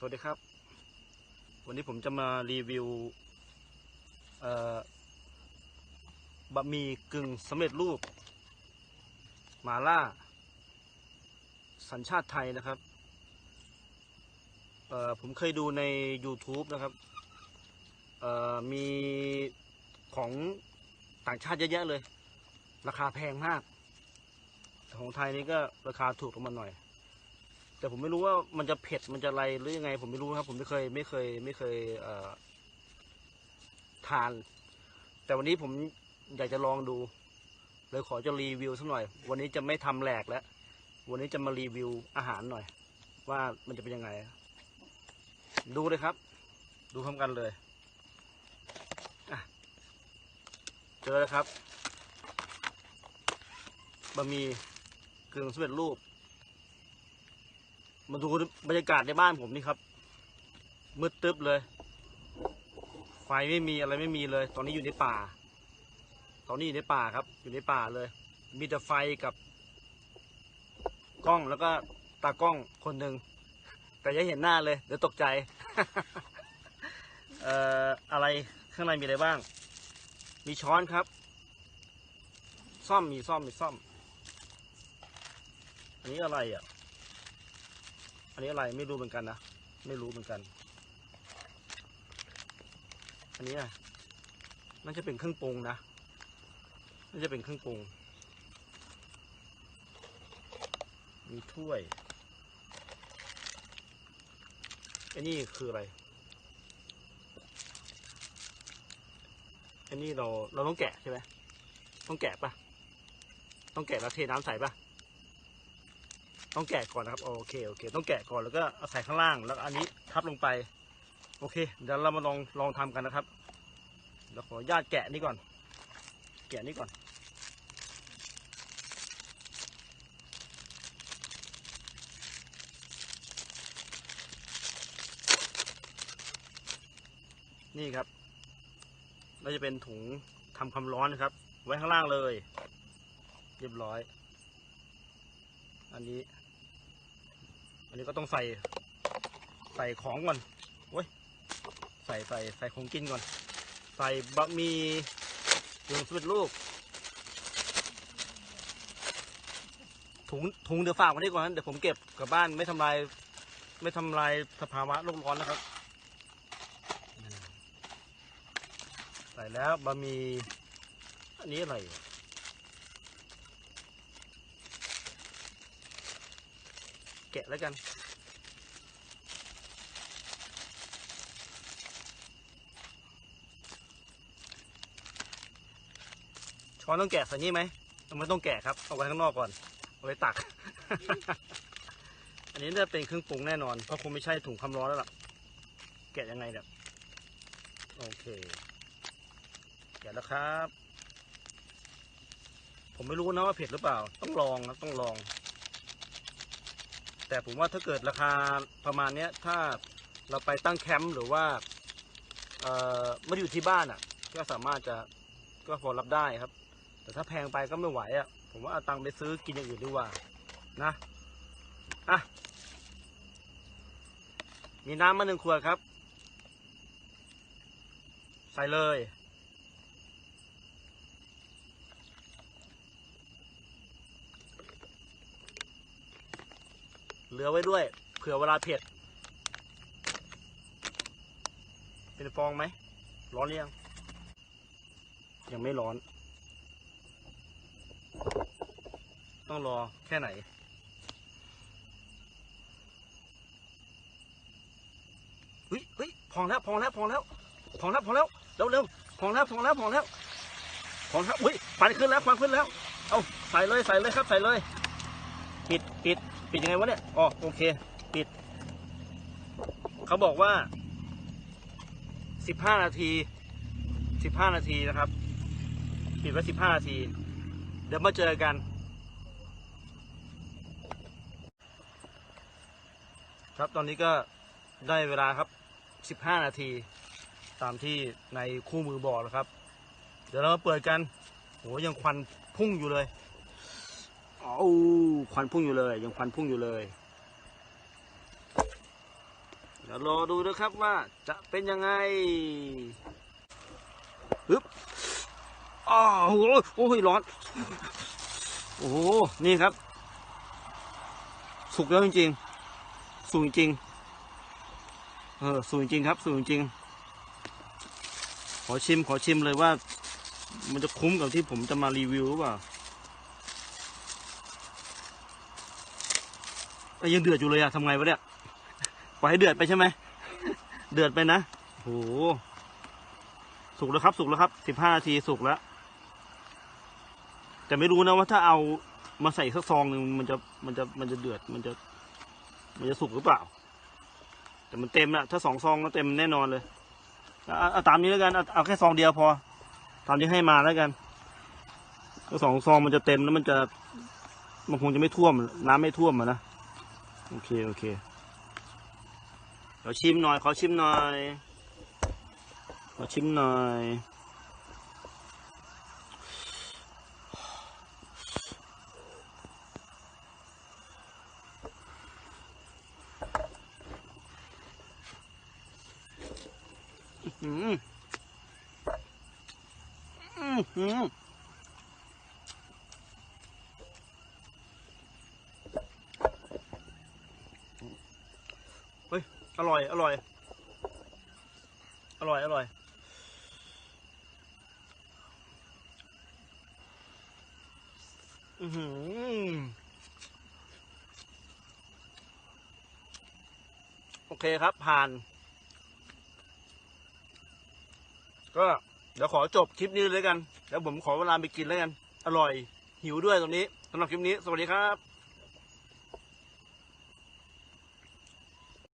สวัสดีครับ วันนี้ผมจะมารีวิวบะหมี่กึ่งสำเร็จรูปมาล่า สัญชาติไทยนะครับผมเคยดูใน YouTube นะครับมีของต่างชาติเยอะแยะเลย ราคาแพงมากแต่ของไทยนี่ก็ราคาถูกลงมาหน่อย แต่ผมไม่รู้ว่ามันจะเผ็ดมันจะอะไรหรือยังไง ผมไม่รู้ครับ ผมไม่เคย ไม่เคย ไม่เคยเอ่อทาน แต่วันนี้ผมอยากจะลองดู เลยขอจะรีวิวสักหน่อย วันนี้จะไม่ทำแหลกแล้ว วันนี้จะมารีวิวอาหารหน่อย ว่ามันจะเป็นยังไง ดูเลยครับ ดูพร้อมกันเลยอะเจอแล้วครับบะหมี่กึ่งสำเร็จรูป มาดูบรรยากาศในบ้านผมนี่ครับ มืดตึ๊บเลย ไฟไม่มีอะไรไม่มีเลย ตอนนี้อยู่ในป่า ตอนนี้อยู่ในป่าครับ อยู่ในป่าเลย มีแต่ไฟกับ กล้องแล้วก็ตากล้องคนหนึ่งแต่ยังเห็นหน้าเลย เดี๋ยวตกใจ เอ่ออะไรข้างในมีอะไรบ้าง มีช้อนครับ ซ่อมมีซ่อมมีซ่อม อันนี้อะไรอะ อันนี้อะไรไม่รู้เหมือนกันนะ ไม่รู้เหมือนกัน อันนี้อะน่าจะเป็นเครื่องปรุงนะ น่าจะเป็นเครื่องปรุง มีถ้วยอันนี้คืออะไร อันนี้เราเราต้องแกะใช่ไหมต้องแกะปะต้องแกะแล้วเทน้ำใส่ปะ ต้องแกะก่อนนะครับโอเคโอเค ต้องแกะก่อนแล้วก็เอาใส่ข้างล่างแล้วอันนี้ทับลงไป โอเค เดี๋ยวเรามาลองลองทำกันนะครับเดี๋ยวขออนุญาตแกะนี่ก่อน แกะนี่ก่อนนี่ครับเราจะเป็นถุงทำความร้อนนะครับ ไว้ข้างล่างเลย เรียบร้อย อันนี้ อันนี้ก็ต้องใส่ใส่ของก่อนโอ้ยใส่ใส่ใส่ของกินก่อน ใส่บะหมี่กึ่งสำเร็จรูปถุงถุงเดี๋ยวฝากไว้ดีกว่านั้นเดี๋ยวผมเก็บกลับบ้านไม่ทำลาย ไม่ทำลายสภาวะโลกร้อนนะครับ ใส่แล้วบะหมี่อันนี้อะไรอะ แกะแล้วกัน ช้อนต้องแกะใส่นี่ไหมไม่ต้องแกะครับ เอาไว้ข้างนอกก่อน เอาไว้ตัก อันนี้จะเป็นเครื่องปรุงแน่นอน เพราะคงไม่ใช่ถุงความร้อนแล้วล่ะ แกะยังไงเนี่ย โอเค แกะแล้วครับ ผมไม่รู้นะว่าเผ็ดหรือเปล่า ต้องลองนะต้องลอง แต่ผมว่าถ้าเกิดราคาประมาณเนี้ยถ้าเราไปตั้งแคมป์หรือว่าเอ่อไม่ได้อยู่ที่บ้านอะ ก็สามารถจะก็พอรับได้ครับ แต่ถ้าแพงไปก็ไม่ไหวอะ ผมว่าเอาตังค์ไปซื้อกินอย่างอื่นดีกว่านะอะมีน้ำมาหนึ่งขวดครับ ใส่เลย เหลือไว้ด้วย เผื่อเวลาเผ็ด เป็นฟองไหม ร้อนหรือยัง ยังไม่ร้อน ต้องรอแค่ไหน เฮ้ยเฮ้ยพองแล้วพองแล้วพองแล้วพองแล้วพองแล้วเร็วเร็วพองแล้วพองแล้วพองแล้วพองแล้วอุ้ยฟันขึ้นแล้วฟันขึ้นแล้ว เอาใส่เลยใส่เลยครับใส่เลย ปิดปิด ปิดยังไงวะเนี่ยอ๋อโอเค ปิด เขาบอกว่าสิบห้านาทีสิบห้านาทีนะครับ ปิดไว้สิบห้านาที เดี๋ยวมาเจอกัน ครับตอนนี้ก็ได้เวลาครับสิบห้านาที ตามที่ในคู่มือบอกแล้วครับ เดี๋ยวเรามาเปิดกันโหยังควันพุ่งอยู่เลย โอ้ควันพุ่งอยู่เลย ยังควันพุ่งอยู่เลยเดี๋ยวรอดูนะครับว่าจะเป็นยังไงปึ๊บอ้าวโอ้โหโอ้ยร้อน โอ้โห นี่ครับ สุกแล้วจริงๆ สุกจริงๆเออสุกจริงครับ สุกจริง ขอชิม ขอชิมเลยว่า มันจะคุ้มกับที่ผมจะมารีวิวหรือเปล่า แต่ยังเดือดอยู่เลยอะทำไงวะเนี่ยปล่อยให้เดือดไปใช่ไหม เดือดไปนะโอ้โหสุกแล้วครับ สุกแล้วครับสิบห้านาทีสุกแล้ว แต่ไม่รู้นะว่าถ้าเอามาใส่สักซองหนึ่งมันจะมันจะมันจะเดือดมันจะ มันจะสุกหรือเปล่า แต่มันเต็มอะถ้าสองซองก็เต็มแน่นอนเลยเอาเอาตามนี้แล้วกันเอาเอาแค่ซองเดียวพอ ตามที่ให้มาแล้วกันถ้าสองซองมันจะเต็มแล้วมันจะ มันคงจะไม่ท่วม น้ำไม่ท่วมอะนะ โอเค โอเคขอชิมหน่อย ขอชิมหน่อย ขอชิมหน่อย อืมอืม อร่อย อร่อย อร่อย อร่อย อือหือ โอเคครับ ผ่าน ก็เดี๋ยวขอจบคลิปนี้เลยกันแล้วผมขอเวลาไปกินแล้วกัน อร่อย หิวด้วยตรงนี้สำหรับคลิปนี้ สวัสดีครับ